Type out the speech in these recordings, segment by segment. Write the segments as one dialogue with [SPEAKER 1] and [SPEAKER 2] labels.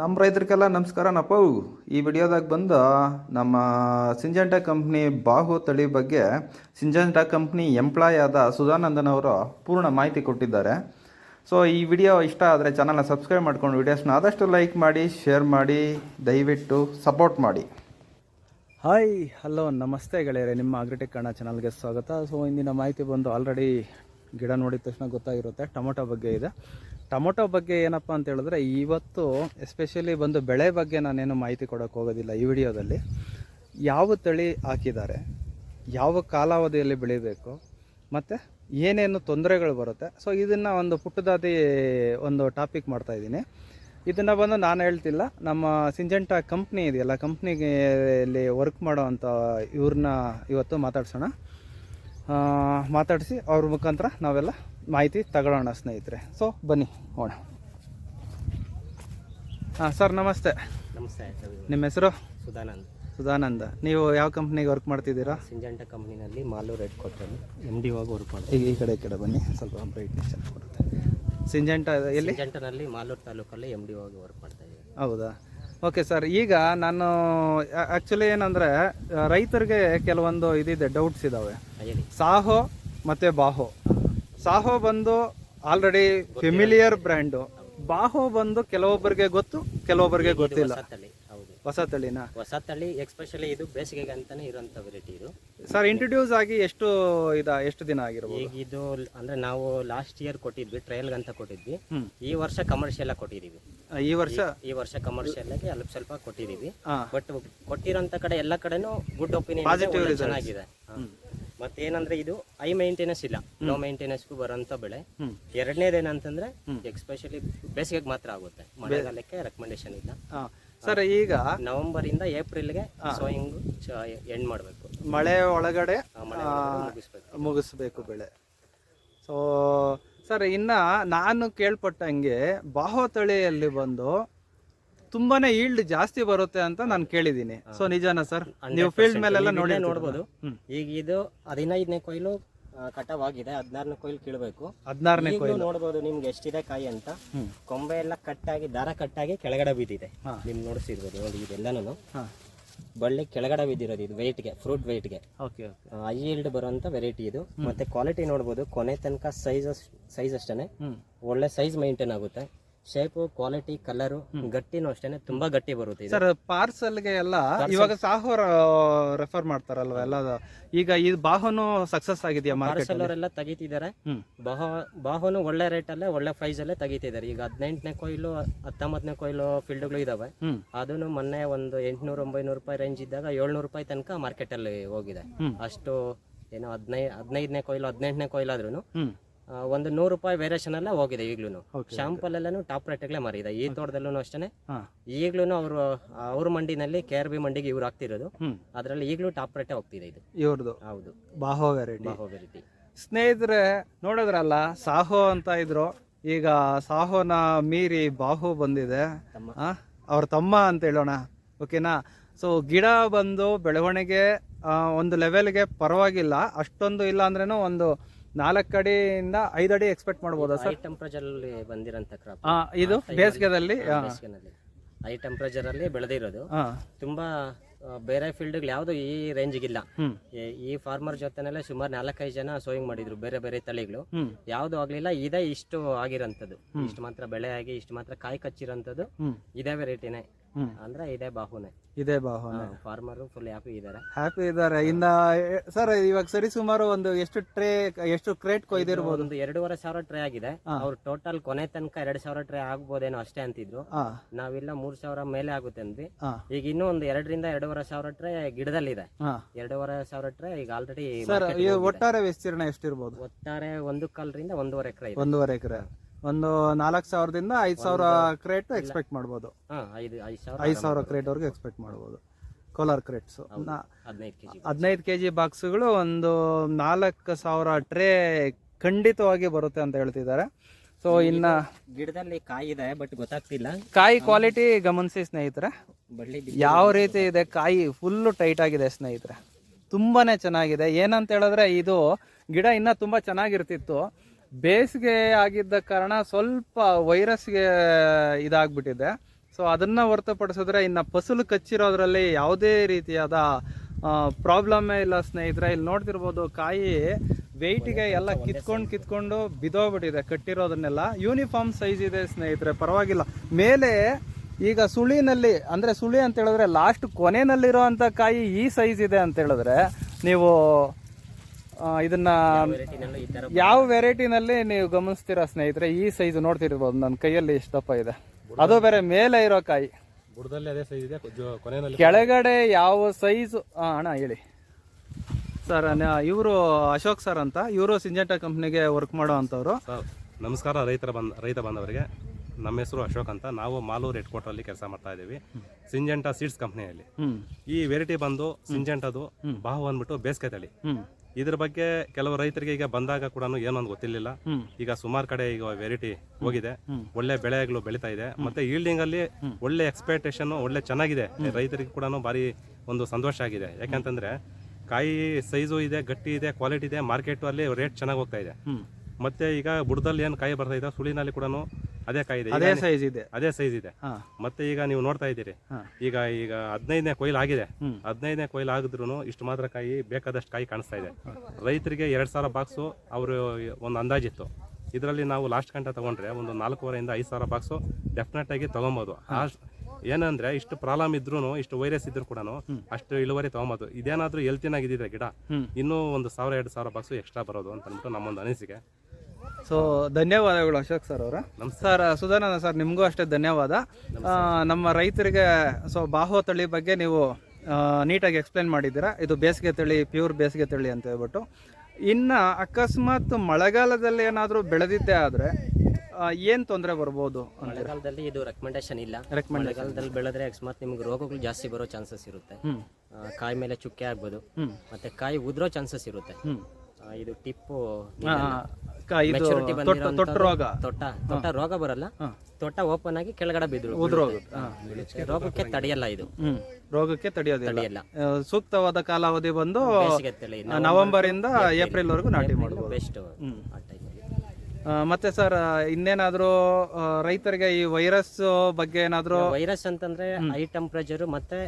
[SPEAKER 1] ನಮ್ಮ ರೈತರಿಗೆಲ್ಲ ನಮಸ್ಕಾರ ನಪ್ಪು ಈ ವಿಡಿಯೋದಾಗ ಬಂದು ನಮ್ಮ ಸಿಂಜೆಂಟಾ ಕಂಪ್ನಿ ಬಾಹು ತಳಿ ಬಗ್ಗೆ ಸಿಂಜೆಂಟಾ ಕಂಪ್ನಿ ಎಂಪ್ಲಾಯ್ ಆದ ಸುಧಾನಂದನ್ ಅವರು ಪೂರ್ಣ ಮಾಹಿತಿ ಕೊಟ್ಟಿದ್ದಾರೆ. ಸೊ ಈ ವಿಡಿಯೋ ಇಷ್ಟ ಆದರೆ ಚಾನಲ್ನ ಸಬ್ಸ್ಕ್ರೈಬ್ ಮಾಡ್ಕೊಂಡು ವಿಡಿಯೋಸ್ನ ಆದಷ್ಟು ಲೈಕ್ ಮಾಡಿ ಶೇರ್ ಮಾಡಿ, ದಯವಿಟ್ಟು ಸಪೋರ್ಟ್ ಮಾಡಿ. ಹಾಯ್ ಹಲೋ ನಮಸ್ತೆ ಗೆಳೆಯರೆ, ನಿಮ್ಮ ಅಗ್ರಿಟೆಕ್ ಕನ್ನಡ ಚಾನಲ್ಗೆ ಸ್ವಾಗತ. ಸೊ ಇಂದಿನ ಮಾಹಿತಿ ಬಂದು ಆಲ್ರೆಡಿ ಗಿಡ ನೋಡಿದ ತಕ್ಷಣ ಗೊತ್ತಾಗಿರುತ್ತೆ, ಟೊಮೊಟೊ ಬಗ್ಗೆ ಇದೆ. ಟೊಮೊಟೊ ಬಗ್ಗೆ ಏನಪ್ಪ ಅಂತ ಹೇಳಿದ್ರೆ, ಇವತ್ತು ಎಸ್ಪೆಷಲಿ ಬಂದು ಬೆಳೆ ಬಗ್ಗೆ ನಾನೇನು ಮಾಹಿತಿ ಕೊಡೋಕ್ಕೆ ಹೋಗೋದಿಲ್ಲ ಈ ವಿಡಿಯೋದಲ್ಲಿ. ಯಾವ ತಳಿ ಹಾಕಿದ್ದಾರೆ, ಯಾವ ಕಾಲಾವಧಿಯಲ್ಲಿ ಬೆಳಿಬೇಕು, ಮತ್ತು ಏನೇನು ತೊಂದರೆಗಳು ಬರುತ್ತೆ. ಸೊ ಇದನ್ನು ಒಂದು ಪುಟ್ಟದಾದಿ ಒಂದು ಟಾಪಿಕ್ ಮಾಡ್ತಾ ಇದ್ದೀನಿ. ಇದನ್ನು ಬಂದು ನಾನು ಹೇಳ್ತಿಲ್ಲ, ನಮ್ಮ ಸಿಂಜೆಂಟಾ ಕಂಪ್ನಿ ಇದೆಯಲ್ಲ ಕಂಪ್ನಿಗೆ ಇಲ್ಲಿ ವರ್ಕ್ ಮಾಡೋ ಅಂಥ ಇವ್ರನ್ನ ಇವತ್ತು ಮಾತಾಡ್ಸೋಣ. ಮಾತಾಡಿಸಿ ಅವ್ರ ಮುಖಾಂತರ ನಾವೆಲ್ಲ ಮಾಹಿತಿ ತಗೊಳ್ಳೋಣ ಸ್ನೇಹಿತರೆ. ಸೊ ಬನ್ನಿ ಹೋಣ ಹಾಂ ಸರ್ ನಮಸ್ತೆ.
[SPEAKER 2] ನಮಸ್ತೆ.
[SPEAKER 1] ನಿಮ್ಮ ಹೆಸರು?
[SPEAKER 2] ಸುಧಾನಂದ್.
[SPEAKER 1] ಸುಧಾನಂದ. ನೀವು ಯಾವ ಕಂಪ್ನಿಗೆ ವರ್ಕ್ ಮಾಡ್ತಿದ್ದೀರಾ?
[SPEAKER 2] ಸಿಂಜಂಟ ಕಂಪ್ನಿನಲ್ಲಿ ಮಾಲೂರು ರೆಡ್ ಕೊಟ್ಟಲ್ಲಿ ಎಂ ಡಿ ಹೋಗಿ ವರ್ಕ್ ಮಾಡ್ತೀವಿ
[SPEAKER 1] ಈ ಕಡೆ ಈ ಕಡೆ ಬನ್ನಿ. ಸ್ವಲ್ಪ ಬ್ರೈಟ್ನೆಸ್ ಚೆನ್ನಾಗಿ ಬರುತ್ತೆ. ಸಿಂಜೆಂಟಾ ಎಲ್ಲಿ?
[SPEAKER 2] ಸಿಂಜಂಟನಲ್ಲಿ ಮಾಲೂರು ತಾಲೂಕಲ್ಲಿ ಎಂ ಡಿ ಹೋಗಿ ವರ್ಕ್ ಮಾಡ್ತಾ ಇದ್ದೀವಿ
[SPEAKER 1] ಹೌದಾ? ಓಕೆ ಸರ್ ಈಗ ನಾನು ಆ್ಯಕ್ಚುಲಿ ಏನಂದರೆ ರೈತರಿಗೆ ಕೆಲವೊಂದು ಇದಿದೆ ಡೌಟ್ಸ್ ಇದ್ದಾವೆ ಸಾಹೋ ಮತ್ತು ಬಾಹೋ. ಸಾಹೋ ಬಂದು ಆಲ್ರೆಡಿ ಫೆಮಿಲಿಯರ್ ಬ್ರ್ಯಾಂಡು ಬಾಹೋ ಬಂದು ಕೆಲವೊಬ್ಬರಿಗೆ ಗೊತ್ತು ಕೆಲವೊಬ್ಬರಿಗೆ ಗೊತ್ತಿಲ್ಲ.
[SPEAKER 2] ಹೊಸ ತಳಿ ಹೌದು.
[SPEAKER 1] ಹೊಸ ತಳಿನ
[SPEAKER 2] ಹೊಸ ತಳಿ ಎಕ್ಸ್ಪೆಷಲಿ ಇದು ಬೇಸಿಗೆಗೆ ಅಂತಾನೆ ಇರುವಂತ ವೆರೈಟಿ ಇದು.
[SPEAKER 1] ಸರ್ ಇಂಟ್ರೊಡ್ಯೂಸ್ ಆಗಿ ಎಷ್ಟು ಇದ ಎಷ್ಟು ದಿನ ಆಗಿರ್ಬೋದು?
[SPEAKER 2] ಈಗ ಇದು ಅಂದ್ರೆ ನಾವು ಲಾಸ್ಟ್ ಇಯರ್ ಕೊಟ್ಟಿದ್ವಿ ಟ್ರಯಲ್ ಅಂತ ಕೊಟ್ಟಿದ್ವಿ.
[SPEAKER 1] ಹ್ಮ್.
[SPEAKER 2] ಈ ವರ್ಷ ಕಮರ್ಷಿಯಲ್ ಕೊಟ್ಟಿದೀವಿ.
[SPEAKER 1] ಈ ವರ್ಷ?
[SPEAKER 2] ಈ ವರ್ಷ ಕಮರ್ಷಿಯಲ್ ಆಗಿ ಅಲ್ಪ ಸ್ವಲ್ಪ ಕೊಟ್ಟಿದೀವಿ.
[SPEAKER 1] ಕೊಟ್ಟಿರೋ
[SPEAKER 2] ಬಟ್ ಕೊಟ್ಟಿರೋಂತ ಕಡೆ ಎಲ್ಲ ಕಡೆನೂ ಗುಡ್ ಒಪಿನಿಯನ್ ಚೆನ್ನಾಗಿದೆ. ಹಾ. ಮತ್ತೇನಂದ್ರೆ ಇದು ಹೈ ಮೈಂಟೆನೆನ್ಸ್ ಇಲ್ಲ. ಲೋ ಮೇಂಟೆನೆನ್ಸ್ಗೂ ಬರೋಂಥ ಬೆಳೆ.
[SPEAKER 1] ಎರಡನೇದು
[SPEAKER 2] ಏನಂತಂದ್ರೆ ಎಕ್ಸ್ಪೆಷಲಿ ಬೇಸಿಗೆಗೆ ಮಾತ್ರ ಆಗುತ್ತೆ. ಮಳೆಗಾಲಕ್ಕೆ ರೆಕಮೆಂಡೇಶನ್ ಇಲ್ಲ.
[SPEAKER 1] ಸರ್ ಈಗ
[SPEAKER 2] ನವೆಂಬರ್ ಇಂದ ಏಪ್ರಿಲ್ಗೆ ಸೋಯಿಂಗ್ ಎಂಡ್ ಮಾಡಬೇಕು.
[SPEAKER 1] ಮಳೆ ಒಳಗಡೆ
[SPEAKER 2] ಮುಗಿಸ್ಬೇಕು.
[SPEAKER 1] ಮುಗಿಸ್ಬೇಕು ಬೆಳೆ. ಸೊ ಸರ್ ಇನ್ನ ನಾನು ಕೇಳ್ಪಟ್ಟಂಗೆ ಬಾಹೋ ತಳಿಯಲ್ಲಿ ಬಂದು ತುಂಬಾನೇ ಈಲ್ಡ್ ಜಾಸ್ತಿ ಬರುತ್ತೆ ಅಂತ ನಾನು ಕೇಳಿದ್ದೀನಿ. ಸೊ ನಿಜಾನ ಸರ್? ನೀವು ಫೀಲ್ಡ್ ಮೇಲೆಲ್ಲ ನೋಡಿ
[SPEAKER 2] ನೋಡ್ಬೋದು. ಈಗ ಇದು ಹದಿನೈದನೇ ಕೊಯ್ಲು ಕಟಾವ್ ಆಗಿದೆ ಹದಿನಾರನೇ ಕೊಯ್ಲು ಕೀಳ್ಬೇಕು.
[SPEAKER 1] ಹದಿನಾರನೇ
[SPEAKER 2] ಕೊಯ್ಲು. ನೋಡ್ಬೋದು ನಿಮ್ಗೆ ಎಷ್ಟಿದೆ ಕಾಯಿ ಅಂತ. ಕೊಂಬೆ ಎಲ್ಲ ಕಟ್ಟಾಗಿ ದಾರ ಕಟ್ಟಾಗಿ ಕೆಳಗಡೆ ಬಿದ್ದಿದೆ. ನಿಮ್ ನೋಡಿಸಿರ್ಬೋದು ನೋಡಿ ಇದೆಲ್ಲನೂ. ಬಳ್ಳಿ ಕೆಳಗಡೆ ಬಿದ್ದಿರೋದು ಇದು ವೆಯ್ಟ್ಗೆ ಫ್ರೂಟ್ ವೆಯ್ಟ್ಗೆ ಹೈ ಈಲ್ಡ್ ಬರುವಂತ ವೆರೈಟಿ ಇದು. ಮತ್ತೆ ಕ್ವಾಲಿಟಿ ನೋಡ್ಬೋದು ಕೊನೆ ತನಕ ಸೈಜ್ ಸೈಜ್ ಅಷ್ಟೇ
[SPEAKER 1] ಹ್ಞೂ
[SPEAKER 2] ಒಳ್ಳೆ ಸೈಜ್ ಮೈಂಟೈನ್ ಆಗುತ್ತೆ. ಶೇಪು ಕ್ವಾಲಿಟಿ ಕಲರು ಗಟ್ಟಿನೂ ಅಷ್ಟೇನೆ ತುಂಬಾ ಗಟ್ಟಿ ಬರುತ್ತೆ ಇದು.
[SPEAKER 1] ಸರ್ ಪಾರ್ಸಲ್ಗೆ ಎಲ್ಲ ಇವಾಗ ಸಾಹೋ ರೆಫರ್ ಮಾಡ್ತಾರಲ್ವ ಎಲ್ಲ? ಈಗ ಈ ಬಾಹೋನು ಸಕ್ಸಸ್ ಆಗಿದೆಯಾ ಮಾರ್ಕೆಟ್
[SPEAKER 2] ಪಾರ್ಸಲ್ ಅವರೆಲ್ಲ ತೆಗಿತಿದ್ದಾರೆ.
[SPEAKER 1] ಹ್ಮ್.
[SPEAKER 2] ಬಾಹ ಬಾಹುನು ಒಳ್ಳೆ ರೇಟ್ ಅಲ್ಲೇ ಒಳ್ಳೆ ಪ್ರೈಸ್ ಅಲ್ಲೇ ತೆಗಿತಿದ್ದಾರೆ. ಈಗ ಹದಿನೆಂಟನೇ ಕೊಯ್ಲು ಹತ್ತೊಂಬತ್ತನೇ ಕೊಯ್ಲು ಫೀಲ್ಡ್ಗಳು ಇದಾವೆ.
[SPEAKER 1] ಹ್ಮ್.
[SPEAKER 2] ಅದನ್ನು ಮೊನ್ನೆ ಒಂದು ಎಂಟ್ನೂರು ಒಂಬೈನೂರು ರೂಪಾಯಿ ರೇಂಜ್ ಇದ್ದಾಗ ಏಳ್ನೂರು ರೂಪಾಯಿ ತನಕ ಮಾರ್ಕೆಟ್ ಅಲ್ಲಿ ಹೋಗಿದೆ.
[SPEAKER 1] ಹ್ಮ್.
[SPEAKER 2] ಅಷ್ಟು ಏನೋ ಹದಿನೈದು ಹದಿನೈದನೇ ಕೊಯ್ಲು ಹದಿನೆಂಟನೇ ಕೊಯ್ಲು ಆದ್ರೂ
[SPEAKER 1] ಹ್ಮ್.
[SPEAKER 2] ಒಂದು ನೂರು ರೂಪಾಯಿ ವೇರಿಯೇಷನ್ ಎಲ್ಲ ಹೋಗಿದೆ ಈಗ್ಲೂ ಶಾಂಪಲ್ ಎಲ್ಲಾನು ಟಾಪ್ ರೇಟ್ಗಳೇ ಮಾರಿದೆ. ಈ ತೋಟದಲ್ಲೂ ಅಷ್ಟೇ ಈಗ್ಲೂ ಅವರು ಅವ್ರ ಮಂಡಿನಲ್ಲಿ ಕೆ ಆರ್ ಬಿ ಮಂಡಿಗೆ ಇವ್ರು ಹಾಕ್ತಿರೋದು. ಅದರಲ್ಲಿ ಈಗಲೂ ಟಾಪ್ ರೇಟೇ ಹೋಗ್ತಿದೆ ಇದು.
[SPEAKER 1] ಇವ್ರದ್ದು
[SPEAKER 2] ಹೌದು.
[SPEAKER 1] ಬಾಹೋ ವೆರೈಟಿ
[SPEAKER 2] ಬಾಹೋ ವೆರೈಟಿ
[SPEAKER 1] ಸ್ನೇಹಿತರೆ ನೋಡಿದ್ರಲ್ಲ ಸಾಹೋ ಅಂತ ಇದ್ರು. ಈಗ ಸಾಹೋನ ಮೀರಿ ಬಾಹು ಬಂದಿದೆ. ಅವ್ರ ತಮ್ಮ ಅಂತ ಹೇಳೋಣ. ಓಕೆನಾ ಸೊ ಗಿಡ ಬಂದು ಬೆಳವಣಿಗೆ ಒಂದು ಲೆವೆಲ್ಗೆ ಪರವಾಗಿಲ್ಲ. ಅಷ್ಟೊಂದು ಇಲ್ಲ ಅಂದ್ರೇನು ಒಂದು ನಾಲ್ಕು ಅಡಿಯಿಂದ ಐದು ಅಡಿ ಎಕ್ಸ್ಪೆಕ್ಟ್ ಮಾಡ್ಬೋದಾ
[SPEAKER 2] ಹೈ
[SPEAKER 1] ಸರ್?
[SPEAKER 2] ಟೆಂಪರೇಚರ್ ಅಲ್ಲಿ ಬಂದಿರಂತ ಕ್ರಾಪ್
[SPEAKER 1] ಆ, ಇದು ಬೇಸಿಗೆದಲ್ಲಿ?
[SPEAKER 2] ಬೇಸಿಗೆನಲ್ಲಿ. ಹೈ ಟೆಂಪರೇಚರ್ ಅಲ್ಲಿ ಬೆಳೆದಿರೋದು.
[SPEAKER 1] ಹಾಂ.
[SPEAKER 2] ತುಂಬಾ ಆ, ಬೇರೆ ಫೀಲ್ಡ್ ಯಾವ್ದು ಈ ರೇಂಜಿಗಿಲ್ಲ
[SPEAKER 1] ಹ್ಮ್.
[SPEAKER 2] ಈ ಫಾರ್ಮರ್ ಜೊತೆನೆಲ್ಲ ಸುಮಾರು ನಾಲ್ಕೈದು ಜನ ಸೋಯಿಂಗ್ ಮಾಡಿದ್ರು ಬೇರೆ ಬೇರೆ ತಳಿಗಳು.
[SPEAKER 1] ಹ್ಮ್.
[SPEAKER 2] ಯಾವ್ದು ಆಗ್ಲಿಲ್ಲ ಇದೇ ಇಷ್ಟು ಆಗಿರಂತದ್ದು ಇಷ್ಟು ಮಾತ್ರ ಬೆಳೆ ಆಗಿ ಇಷ್ಟು ಮಾತ್ರ ಕಾಯಿ ಕಚ್ಚಿರಂತದ್ದು
[SPEAKER 1] ಹ್ಮ್.
[SPEAKER 2] ಇದೇ ವೆರೈಟಿನೇ ಅಂದ್ರೆ ಇದೇ ಬಾಹುನೆ.
[SPEAKER 1] ಇದೇ ಬಾಹುನೆ.
[SPEAKER 2] ಫಾರ್ಮರ್ ಫುಲ್ ಹ್ಯಾಪಿ ಇದಾರೆ.
[SPEAKER 1] ಹ್ಯಾಪಿ ಇದಾರೆ. ಇನ್ನ ಸರ್ ಇವಾಗ ಸರಿ ಸುಮಾರು ಒಂದು ಎಷ್ಟು ಟ್ರೇ ಎಷ್ಟು ಕ್ರೇಟ್ ಕೊಯ್ದಿರ್ಬೋದು?
[SPEAKER 2] ಒಂದು ಎರಡೂವರೆ ಸಾವಿರ ಟ್ರೇ ಆಗಿದೆ. ಅವ್ರು ಟೋಟಲ್ ಕೊನೆ ತನಕ ಎರಡ್ ಸಾವಿರ ಟ್ರೇ ಆಗ್ಬೋದೇನೋ ಅಷ್ಟೇ ಅಂತಿದ್ರು. ನಾವಿಲ್ಲ ಮೂರ್ ಸಾವಿರ ಮೇಲೆ ಆಗುತ್ತೆ ಅಂದ್ವಿ. ಈಗ ಇನ್ನೂ ಒಂದು ಎರಡರಿಂದ ಎರಡೂವರೆ ಸಾವಿರ ಟ್ರೇ ಗಿಡದಲ್ಲಿದೆ. ಎರಡೂವರೆ ಸಾವಿರ ಟ್ರೇ ಈಗ ಆಲ್ರೆಡಿ
[SPEAKER 1] ಸರ್ ಒಟ್ಟಾರೆ ವಿಸ್ತೀರ್ಣ ಎಷ್ಟಿರ್ಬೋದು?
[SPEAKER 2] ಒಟ್ಟಾರೆ ಒಂದು ಕಾಲರಿಂದ ಒಂದೂವರೆ ಎಕರೆ
[SPEAKER 1] ಒಂದೂವರೆ ಎಕರೆ. ಒಂದು ನಾಲ್ಕು ಸಾವಿರದಿಂದ ಐದು ಸಾವಿರ ಕ್ರೇಟ್ ಎಕ್ಸ್ಪೆಕ್ಟ್ ಮಾಡ್ಬೋದು.
[SPEAKER 2] ಐದು ಸಾವಿರ
[SPEAKER 1] ಕ್ರೇಟ್ ಅವ್ರಿಗೆ ಎಕ್ಸ್ಪೆಕ್ಟ್ ಮಾಡ್ಬೋದು. ಕೋಲಾರ್ ಕ್ರೇಟ್ಸು
[SPEAKER 2] ಹದಿನೈದು
[SPEAKER 1] ಕೆ ಜಿ ಬಾಕ್ಸ್ಗಳು ಒಂದು ನಾಲ್ಕು ಸಾವಿರ ಟ್ರೇ ಖಂಡಿತವಾಗಿ ಬರುತ್ತೆ ಅಂತ ಹೇಳ್ತಿದ್ದಾರೆ. ಸೊ ಇನ್ನ
[SPEAKER 2] ಗಿಡದಲ್ಲಿ ಕಾಯಿ ಇದೆ ಬಟ್ ಗೊತ್ತಾಗ್ತಿಲ್ಲ.
[SPEAKER 1] ಕಾಯಿ ಕ್ವಾಲಿಟಿ ಗಮನಿಸಿ ಸ್ನೇಹಿತರೆ. ಯಾವ ರೀತಿ ಇದೆ ಕಾಯಿ ಫುಲ್ಲು ಟೈಟ್ ಆಗಿದೆ ಸ್ನೇಹಿತರೆ. ತುಂಬಾನೇ ಚೆನ್ನಾಗಿದೆ. ಏನಂತ ಹೇಳಿದ್ರೆ ಇದು ಗಿಡ ಇನ್ನ ತುಂಬಾ ಚೆನ್ನಾಗಿರ್ತಿತ್ತು. ಬೇಸಿಗೆ ಆಗಿದ್ದ ಕಾರಣ ಸ್ವಲ್ಪ ವೈರಸ್ಗೆ ಇದಾಗ್ಬಿಟ್ಟಿದೆ. ಸೊ ಅದನ್ನು ಹೊರತುಪಡಿಸಿದ್ರೆ ಇನ್ನು ಫಸಲು ಕಚ್ಚಿರೋದ್ರಲ್ಲಿ ಯಾವುದೇ ರೀತಿಯಾದ ಪ್ರಾಬ್ಲಮ್ಮೇ ಇಲ್ಲ ಸ್ನೇಹಿತರೆ. ಇಲ್ಲಿ ನೋಡ್ತಿರ್ಬೋದು ಕಾಯಿ ವೆಯ್ಟಿಗೆ ಎಲ್ಲ ಕಿತ್ಕೊಂಡು ಕಿತ್ಕೊಂಡು ಬಿದ್ದೋಗ್ಬಿಟ್ಟಿದೆ ಕಟ್ಟಿರೋದನ್ನೆಲ್ಲ. ಯೂನಿಫಾರ್ಮ್ ಸೈಜ್ ಇದೆ ಸ್ನೇಹಿತರೆ ಪರವಾಗಿಲ್ಲ. ಮೇಲೆ ಈಗ ಸುಳಿನಲ್ಲಿ ಅಂದರೆ ಸುಳಿ ಅಂತ ಹೇಳಿದ್ರೆ ಲಾಸ್ಟ್ ಕೊನೆಯಲ್ಲಿರುವಂಥ ಕಾಯಿ ಈ ಸೈಜ್ ಇದೆ ಅಂತ ಹೇಳಿದ್ರೆ ನೀವು ಇದನ್ನ ಯಾವ ವೆರೈಟಿನಲ್ಲಿ ನೀವು ಗಮನಿಸ್ತೀರಾ ಸ್ನೇಹಿತರೆ? ಈ ಸೈಜ್ ನೋಡ್ತಿರ್ಬೋದು ನನ್ನ ಕೈಯಲ್ಲಿ ಇಷ್ಟಪ್ಪ ಇದೆ. ಅದು ಬೇರೆ ಮೇಲೆ ಇರೋ ಕಾಯಿ.
[SPEAKER 3] ಬುಡದಲ್ಲಿ ಅದೇ ಸೈಜ್ ಇದೆ ಜೊ- ಕೊನೆಯಲ್ಲಿ
[SPEAKER 1] ಕೆಳಗಡೆ ಯಾವ ಸೈಜ್ ಅಣ್ಣ ಹೇಳಿ. ಸರ್ ಇವರು ಅಶೋಕ್ ಸರ್ ಅಂತ. ಇವರು ಸಿಂಜೆಂಟಾ ಕಂಪ್ನಿಗೆ ವರ್ಕ್ ಮಾಡೋ ಅಂಥವ್ರು
[SPEAKER 3] ನಮಸ್ಕಾರ ರೈತರ ಬಂದ ರೈತ ಬಾಂಧವರಿಗೆ. ನಮ್ಮ ಹೆಸರು ಅಶೋಕ್ ಅಂತ. ನಾವು ಮಾಲೂರು ಹೆಡ್ ಕ್ವಾರ್ಟರ್ ಅಲ್ಲಿ ಕೆಲಸ ಮಾಡ್ತಾ ಇದ್ದೀವಿ. ಸಿಂಜೆಂಟಾ ಸೀಡ್ಸ್ ಕಂಪ್ನಿಯಲ್ಲಿ. ಈ ವೆರೈಟಿ ಬಂದು ಸಿಂಜೆಂಟದು ಬಾಹು ಅಂದ್ಬಿಟ್ಟು ಬೇಸಿಗೆ ತಳಿ. ಇದ್ರ ಬಗ್ಗೆ ಕೆಲವು ರೈತರಿಗೆ ಈಗ ಬಂದಾಗ ಕೂಡ ಏನೋ ಒಂದು ಗೊತ್ತಿರಲಿಲ್ಲ. ಈಗ ಸುಮಾರು ಕಡೆ ಈಗ ವೆರೈಟಿ ಹೋಗಿದೆ. ಒಳ್ಳೆ ಬೆಳೆಗಳು ಬೆಳೀತಾ ಇದೆ. ಮತ್ತೆ ಈಲ್ಡಿಂಗ್ ಅಲ್ಲಿ ಒಳ್ಳೆ ಎಕ್ಸ್ಪೆಕ್ಟೇಷನ್ ಒಳ್ಳೆ ಚೆನ್ನಾಗಿದೆ. ರೈತರಿಗೆ ಕೂಡ ಭಾರಿ ಒಂದು ಸಂತೋಷ ಆಗಿದೆ. ಯಾಕಂತಂದ್ರೆ ಕಾಯಿ ಸೈಜು ಇದೆ ಗಟ್ಟಿ ಇದೆ ಕ್ವಾಲಿಟಿ ಇದೆ ಮಾರ್ಕೆಟ್ ಅಲ್ಲಿ ರೇಟ್ ಚೆನ್ನಾಗಿ ಹೋಗ್ತಾ ಇದೆ. ಮತ್ತೆ ಈಗ ಬುಡದಲ್ಲಿ ಏನು ಕಾಯಿ ಬರ್ತಾ ಇದೆ ಸುಳಿನಲ್ಲಿ ಕೂಡ ಅದೇ ಕಾಯಿದೆ
[SPEAKER 1] ಅದೇ ಸೈಜ್ ಇದೆ.
[SPEAKER 3] ಅದೇ ಸೈಜ್ ಇದೆ. ಮತ್ತೆ ಈಗ ನೀವು ನೋಡ್ತಾ ಇದ್ದೀರಿ. ಈಗ ಈಗ ಹದಿನೈದನೇ ಕೊಯ್ಲು ಆಗಿದೆ. ಹದಿನೈದನೇ ಕೊಯ್ಲು ಆಗಿದ್ರು ಇಷ್ಟು ಮಾತ್ರ ಕಾಯಿ ಬೇಕಾದಷ್ಟು ಕಾಯಿ ಕಾಣಿಸ್ತಾ ಇದೆ. ರೈತರಿಗೆ ಎರಡ್ ಸಾವಿರ ಬಾಕ್ಸು ಅವರು ಒಂದು ಅಂದಾಜಿತ್ತು. ಇದರಲ್ಲಿ ನಾವು ಲಾಸ್ಟ್ ಗಂಟೆ ತಗೊಂಡ್ರೆ ಒಂದು ನಾಲ್ಕೂವರೆಯಿಂದ ಐದು ಸಾವಿರ ಬಾಕ್ಸು ಡೆಫಿನೆಟ್ ಆಗಿ ತೊಗೊಬೋದು. ಏನಂದ್ರೆ ಇಷ್ಟು ಪ್ರಾಬ್ಲಮ್ ಇದ್ರು ಇಷ್ಟು ವೈರಸ್ ಇದ್ರು ಕೂಡ ಅಷ್ಟು ಇಳುವರಿ ತಗೊಂಬೋದು. ಇದೇನಾದ್ರೂ ಹೆಲ್ತಿನಾಗಿ ಇದ್ದಿದ್ರೆ ಗಿಡ ಇನ್ನೂ ಒಂದು ಸಾವಿರ ಎರಡು ಸಾವಿರ ಬಾಕ್ಸು ಎಕ್ಸ್ಟ್ರಾ ಬರೋದು ಅಂತ ಅಂದ್ಬಿಟ್ಟು ನಮ್ಮೊಂದು ಅನಿಸಿಕೆ.
[SPEAKER 1] ಸೊ ಧನ್ಯವಾದಗಳು ಅಶೋಕ್ ಸರ್ ಅವರ. ಸರ್ ಸುಧಾನಂದ ಸರ್ ನಿಮಗೂ ಅಷ್ಟೇ ಧನ್ಯವಾದ. ನಮ್ಮ ರೈತರಿಗೆ ಸೊ ಬಾಹೋ ತಳಿ ಬಗ್ಗೆ ನೀವು ನೀಟಾಗಿ ಎಕ್ಸ್ಪ್ಲೇನ್ ಮಾಡಿದ್ದೀರಾ? ಇದು ಬೇಸಿಗೆ ತಳಿ ಪ್ಯೂರ್ ಬೇಸಿಗೆ ತಳಿ ಅಂತ ಹೇಳ್ಬಿಟ್ಟು. ಇನ್ನು ಅಕಸ್ಮಾತ್ ಮಳೆಗಾಲದಲ್ಲಿ ಏನಾದರೂ ಬೆಳೆದಿದ್ದೇ ಆದರೆ ಏನು ತೊಂದರೆ ಬರ್ಬೋದು ಅಂತ?
[SPEAKER 2] ಮಳೆಗಾಲದಲ್ಲಿ ಇದು ರೆಕಮೆಂಡೇಶನ್ ಇಲ್ಲ. ಮಳೆಗಾಲದಲ್ಲಿ ಬೆಳೆದ್ರೆ ಅಕಸ್ಮಾತ್ ನಿಮ್ಗೆ ರೋಗಗಳು ಜಾಸ್ತಿ ಬರೋ ಚಾನ್ಸಸ್ ಇರುತ್ತೆ. ಕಾಯಿ ಮೇಲೆ ಚುಕ್ಕೆ ಆಗ್ಬೋದು. ಮತ್ತೆ ಕಾಯಿ ಉದ್ರೋ ಚಾನ್ಸಸ್ ಇರುತ್ತೆ. ಇದು ಟಿಪ್ಪು
[SPEAKER 1] ತೊಟ್ಟು ರೋಗ.
[SPEAKER 2] ತೊಟ್ಟ ತೊಟ್ಟ ರೋಗ ಬರಲ್ಲ. ತೊಟ್ಟ ಓಪನ್ ಆಗಿ ಕೆಳಗಡೆ ಬಿದ್ರು
[SPEAKER 1] ಉದ್ರೋಗುತ್ತೆ.
[SPEAKER 2] ರೋಗಕ್ಕೆ ತಡೆಯಲ್ಲ ಇದು.
[SPEAKER 1] ಹ್ಮ್. ರೋಗಕ್ಕೆ ತಡೆಯೋದಿಲ್ಲ.
[SPEAKER 2] ತಡೆಯಲ್ಲ.
[SPEAKER 1] ಆ, ಸೂಕ್ತವಾದ ಕಾಲಾವಧಿ ಬಂದು
[SPEAKER 2] ಬೇಸಿಗೆ ತಳಿ
[SPEAKER 1] ಆ, ನವೆಂಬರ್ ಇಂದ ಏಪ್ರಿಲ್ ವರೆಗೂ ನಾಟಿ ಮಾಡ್ಬೋದು
[SPEAKER 2] ಬೆಸ್ಟ್. ಆ
[SPEAKER 1] ಮತ್ತೆ ಸರ್ ಇನ್ನೇನಾದ್ರೂ ರೈತರಿಗೆ ಈ ವೈರಸ್ ಬಗ್ಗೆ ಏನಾದ್ರು
[SPEAKER 2] ವೈರಸ್ ಅಂತಂದ್ರೆ ಹೈ ಟೆಂಪರೇಚರ್ ಮತ್ತೆ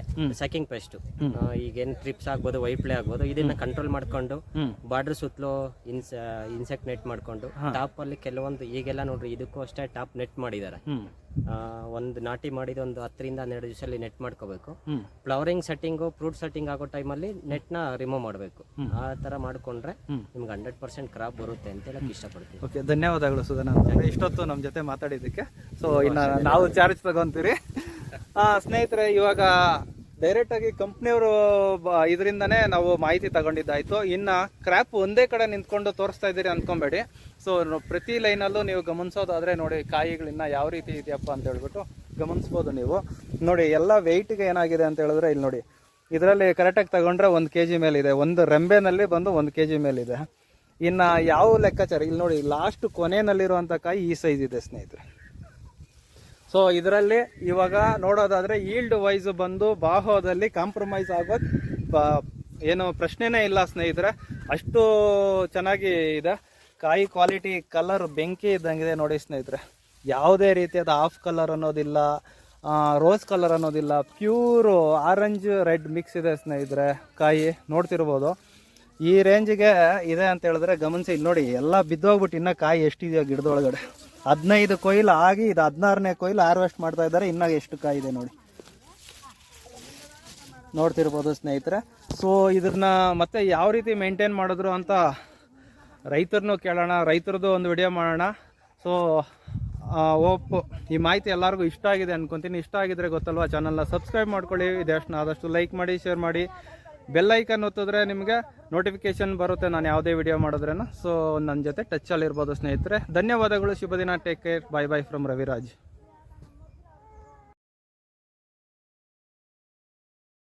[SPEAKER 2] ಸೆಕಿಂಗ್ ಪೆಸ್ಟ್ ಈಗೇನ್ ಟ್ರಿಪ್ಸ್ ಆಗ್ಬೋದು ವೈಟ್ ಪ್ಲೇ ಆಗ್ಬೋದು ಇದನ್ನ ಕಂಟ್ರೋಲ್ ಮಾಡ್ಕೊಂಡು ಬಾರ್ಡರ್ ಸುತ್ತಲೂ ಇನ್ಸ್ ಇನ್ಸೆಕ್ಟ್ ನೆಟ್ ಮಾಡ್ಕೊಂಡು ಟಾಪ್ ಅಲ್ಲಿ ಕೆಲವೊಂದು ಈಗೆಲ್ಲ ನೋಡ್ರಿ ಇದಕ್ಕೂ ಅಷ್ಟೇ ಟಾಪ್ ನೆಟ್ ಮಾಡಿದ್ದಾರೆ. ಒಂದು ನಾಟಿ ಮಾಡಿದ ಒಂದು ಹತ್ತರಿಂದ ಹನ್ನೆರಡು ದಿವಸದಲ್ಲಿ ನೆಟ್ ಮಾಡ್ಕೋಬೇಕು. ಫ್ಲವರಿಂಗ್ ಸೆಟ್ಟಿಂಗು ಫ್ರೂಟ್ ಸೆಟ್ಟಿಂಗ್ ಆಗೋ ಟೈಮಲ್ಲಿ ನೆಟ್ನ ರಿಮೂವ್ ಮಾಡಬೇಕು. ಆ ಥರ ಮಾಡಿಕೊಂಡ್ರೆ. ನಿಮ್ಗೆ ಹಂಡ್ರೆಡ್ ಪರ್ಸೆಂಟ್ ಕ್ರಾಪ್ ಬರುತ್ತೆ ಅಂತ ಹೇಳಕ್ಕೆ ಇಷ್ಟಪಡ್ತೀನಿ.
[SPEAKER 1] ಓಕೆ ಧನ್ಯವಾದಗಳು ಸುಧನ. ಇಷ್ಟೊತ್ತು ನಮ್ಮ ಜೊತೆ ಮಾತಾಡಿದ್ದಕ್ಕೆ. ಸೊ ಇನ್ನು ನಾವು ಚಾರ್ಜ್ ತಗೊಂತೀರಿ ಆ, ಸ್ನೇಹಿತರೆ ಇವಾಗ ಡೈರೆಕ್ಟ್ ಆಗಿ ಕಂಪ್ನಿಯವರು ಇದರಿಂದನೇ ನಾವು ಮಾಹಿತಿ ತಗೊಂಡಿದ್ದಾಯ್ತು. ಇನ್ನು ಕ್ರ್ಯಾಪ್ ಒಂದೇ ಕಡೆ ನಿಂತ್ಕೊಂಡು ತೋರಿಸ್ತಾ ಇದ್ದೀರಿ ಅನ್ಕೊಂಬೇಡಿ. ಸೊ ಪ್ರತಿ ಲೈನಲ್ಲೂ ನೀವು ಗಮನಿಸೋದಾದರೆ ನೋಡಿ ಕಾಯಿಗಳಿನ್ನ ಯಾವ ರೀತಿ ಇದೆಯಪ್ಪ ಅಂತ ಹೇಳ್ಬಿಟ್ಟು ಗಮನಿಸ್ಬೋದು ನೀವು. ನೋಡಿ, ಎಲ್ಲ ವೆಯ್ಟ್ಗೆ ಏನಾಗಿದೆ ಅಂತ ಹೇಳಿದ್ರೆ ಇಲ್ಲಿ ನೋಡಿ. ಇದರಲ್ಲಿ ಕರೆಕ್ಟಾಗಿ ತಗೊಂಡ್ರೆ ಒಂದು ಕೆ ಜಿ ಮೇಲಿದೆ. ಒಂದು ರೆಂಬೆನಲ್ಲಿ ಬಂದು ಒಂದು ಕೆ ಜಿ ಮೇಲಿದೆ. ಇನ್ನು ಯಾವ ಲೆಕ್ಕಾಚಾರ, ಇಲ್ಲಿ ನೋಡಿ ಲಾಸ್ಟ್ ಕೊನೆಯಲ್ಲಿರುವಂಥ ಕಾಯಿ ಈ ಸೈಜ್ ಇದೆ ಸ್ನೇಹಿತರೆ. ಸೊ ಇದರಲ್ಲಿ ಇವಾಗ ನೋಡೋದಾದ್ರೆ ಈಲ್ಡ್ ವೈಸ್ ಬಂದು ಬಾಹೋದಲ್ಲಿ ಕಾಂಪ್ರಮೈಸ್ ಆಗೋದು ಏನು ಪ್ರಶ್ನೆನೇ ಇಲ್ಲ ಸ್ನೇಹಿತರೆ. ಅಷ್ಟು ಚೆನ್ನಾಗಿ ಇದೆ. ಕಾಯಿ ಕ್ವಾಲಿಟಿ ಕಲರ್ ಬೆಂಕಿ ಇದ್ದಂಗಿದೆ ನೋಡಿ ಸ್ನೇಹಿತರೆ. ಯಾವುದೇ ರೀತಿಯಾದ ಆಫ್ ಕಲರ್ ಅನ್ನೋದಿಲ್ಲ ರೋಸ್ ಕಲರ್ ಅನ್ನೋದಿಲ್ಲ ಪ್ಯೂರು ಆರೆಂಜ್ ರೆಡ್ ಮಿಕ್ಸ್ ಇದೆ ಸ್ನೇಹಿತರೆ ಕಾಯಿ. ನೋಡ್ತಿರ್ಬೋದು. ಈ ರೇಂಜಿಗೆ ಇದೆ ಅಂತ ಹೇಳಿದ್ರೆ ಗಮನಿಸಿ. ಇಲ್ಲಿ ನೋಡಿ, ಎಲ್ಲ ಬಿದ್ದೋಗ್ಬಿಟ್ಟು ಇನ್ನೂ ಕಾಯಿ ಎಷ್ಟಿದೆಯೋ ಗಿಡದೊಳಗಡೆ. ಹದಿನೈದು ಕೊಯ್ಲು ಆಗಿ, ಇದು ಹದಿನಾರನೇ ಕೊಯ್ಲು ಹಾರ್ವೆಸ್ಟ್ ಮಾಡ್ತಾ ಇದ್ದಾರೆ. ಇನ್ನೂ ಎಷ್ಟು ಕಾಯಿ ಇದೆ ನೋಡಿ. ನೋಡ್ತಿರ್ಬೋದು ಸ್ನೇಹಿತರೆ. ಸೊ ಇದನ್ನ ಮತ್ತೆ ಯಾವ ರೀತಿ ಮೇಂಟೈನ್ ಮಾಡಿದ್ರು ಅಂತ ರೈತರನ್ನು ಕೇಳೋಣ. ರೈತರದ್ದು ಒಂದು ವಿಡಿಯೋ ಮಾಡೋಣ. ಸೊ ಓಪ್ ಈ ಮಾಹಿತಿ ಎಲ್ಲರಿಗೂ ಇಷ್ಟ ಆಗಿದೆ ಅನ್ಕೊಂತೀನಿ. ಇಷ್ಟ ಆಗಿದ್ರೆ ಗೊತ್ತಲ್ವಾ? ಚಾನಲ್ನ ಸಬ್ಸ್ಕ್ರೈಬ್ ಮಾಡ್ಕೊಳ್ಳಿ. ಇದೆಷ್ಟು ಆದಷ್ಟು ಲೈಕ್ ಮಾಡಿ ಶೇರ್ ಮಾಡಿ. ಬೆಲ್ ಐಕನ್ ಒತ್ತಿದ್ರೆ ನಿಮಗೆ ನೋಟಿಫಿಕೇಶನ್ ಬರುತ್ತೆ. ನಾನು ಯಾವುದೇ ವಿಡಿಯೋ ಮಾಡಿದ್ರೇನು. ಸೊ ನನ್ನ ಜೊತೆ ಟಚ್ಚಲ್ಲಿರ್ಬೋದು ಸ್ನೇಹಿತರೆ. ಧನ್ಯವಾದಗಳು. ಶುಭ ದಿನ. Take care bye bye from Raviraj